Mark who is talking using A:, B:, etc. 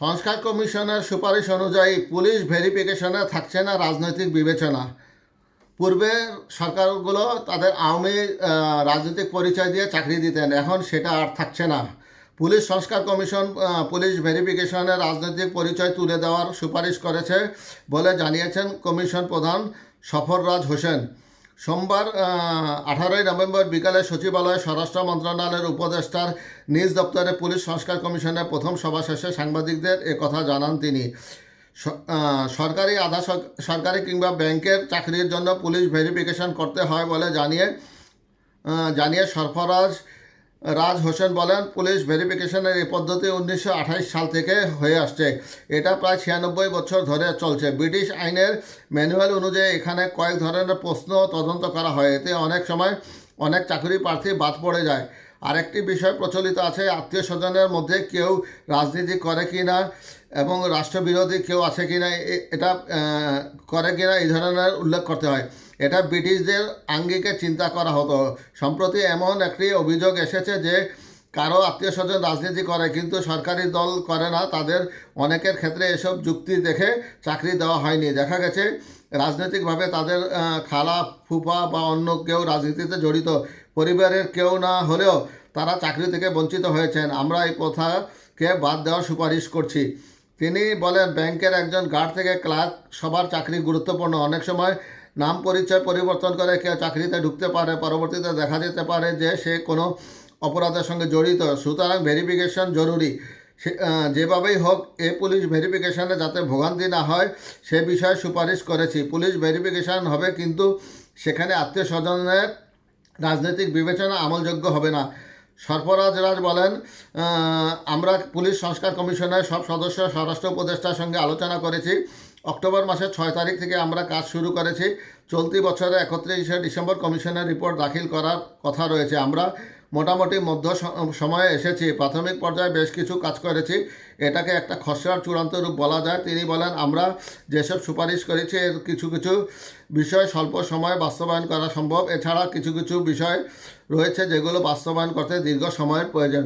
A: সংস্কার কমিশনের সুপারিশ অনুযায়ী পুলিশ ভেরিফিকেশনে থাকছে না রাজনৈতিক বিবেচনা। পূর্বে সরকারগুলো তাদের আওয়ামী রাজনৈতিক পরিচয় দিয়ে চাকরি দিতেন, এখন সেটা আর থাকছে না। পুলিশ সংস্কার কমিশন পুলিশ ভেরিফিকেশনে রাজনৈতিক পরিচয় তুলে দেওয়ার সুপারিশ করেছে বলে জানিয়েছেন কমিশন প্রধান সফররাজ হোসেন। সোমবার আঠারোই নভেম্বর বিকালে সচিবালয়ে স্বরাষ্ট্র মন্ত্রণালয়ের উপদেষ্টার নিজ দপ্তরে পুলিশ সংস্কার কমিশনের প্রথম সভা শেষে সাংবাদিকদের কথা জানান তিনি। সরকারি আধা সরকারি কিংবা ব্যাংকের চাকরির জন্য পুলিশ ভেরিফিকেশন করতে হয় বলে জানিয়ে জানিয়ে সরফরাজ রাজ হোসেন বলেন, পুলিশ ভেরিফিকেশনের এই পদ্ধতি উনিশশো সাল থেকে হয়ে আসছে। এটা প্রায় ছিয়ানব্বই বছর ধরে চলছে। ব্রিটিশ আইনের ম্যানুয়াল অনুযায়ী এখানে কয়েক ধরনের প্রশ্ন তদন্ত করা হয়। এতে অনেক সময় অনেক চাকরি প্রার্থী বাদ পড়ে যায়। আরেকটি বিষয় প্রচলিত আছে, আত্মীয় স্বজনের মধ্যে কেউ রাজনীতি করে কি না এবং রাষ্ট্রবিরোধী কেউ আছে কি না এটা করে কি না এই ধরনের উল্লেখ করতে হয়। এটা ব্রিটিশদের আঙ্গিকে চিন্তা করা হতো। সম্প্রতি এমন একটি অভিযোগ এসেছে যে কারও আত্মীয় স্বজন রাজনীতি করে, কিন্তু সরকারি দল করে না। তাদের অনেকের ক্ষেত্রে এসব যুক্তি দেখে চাকরি দেওয়া হয়নি। দেখা গেছে, রাজনৈতিকভাবে তাদের খালা, ফুফা বা অন্য কেউ রাজনীতিতে জড়িত। পরিবারের কেউ না হলেও তারা চাকরি থেকে বঞ্চিত হয়েছেন। আমরা এই প্রথাকে বাদ দেওয়ার সুপারিশ করছি। তিনি বলেন, ব্যাংকের একজন গার্ড থেকে ক্লার্ক, সবার চাকরি গুরুত্বপূর্ণ। অনেক সময় নাম পরিচয় পরিবর্তন করে কেউ চাকরিতে ঢুকতে পারে, পরবর্তীতে দেখা যেতে পারে যে সে কোনো অপরাধের সঙ্গে জড়িত। সুতরাং ভেরিফিকেশন জরুরি। যেভাবেই হোক, এ পুলিশ ভেরিফিকেশানে যাতে ভোগান্তি না হয়, সে বিষয়ে সুপারিশ করেছি। পুলিশ ভেরিফিকেশান হবে কিন্তু সেখানে আত্মীয় স্বজনের রাজনৈতিক বিবেচনা আমলযোগ্য হবে না। সরফরাজ রাজ বলেন আমরা পুলিশ সংস্কার কমিশনের সব সদস্য, স্বরাষ্ট্র উপদেষ্টার সঙ্গে আলোচনা করেছি। অক্টোবর মাসের ছয় তারিখ থেকে আমরা কাজ শুরু করেছি। চলতি বছরে একত্রিশে ডিসেম্বর কমিশনের রিপোর্ট দাখিল করার কথা রয়েছে। আমরা মোটামুটি মধ্য সময়ে এসেছি। প্রাথমিক পর্যায়ে বেশ কিছু কাজ করেছি। এটাকে একটা খসড়ার চূড়ান্ত রূপ বলা যায়। তিনি বলেন, আমরা যেসব সুপারিশ করেছি, এর কিছু কিছু বিষয় স্বল্প সময়ে বাস্তবায়ন করা সম্ভব। এছাড়া কিছু কিছু বিষয় রয়েছে যেগুলো বাস্তবায়ন করতে দীর্ঘ সময়ের প্রয়োজন।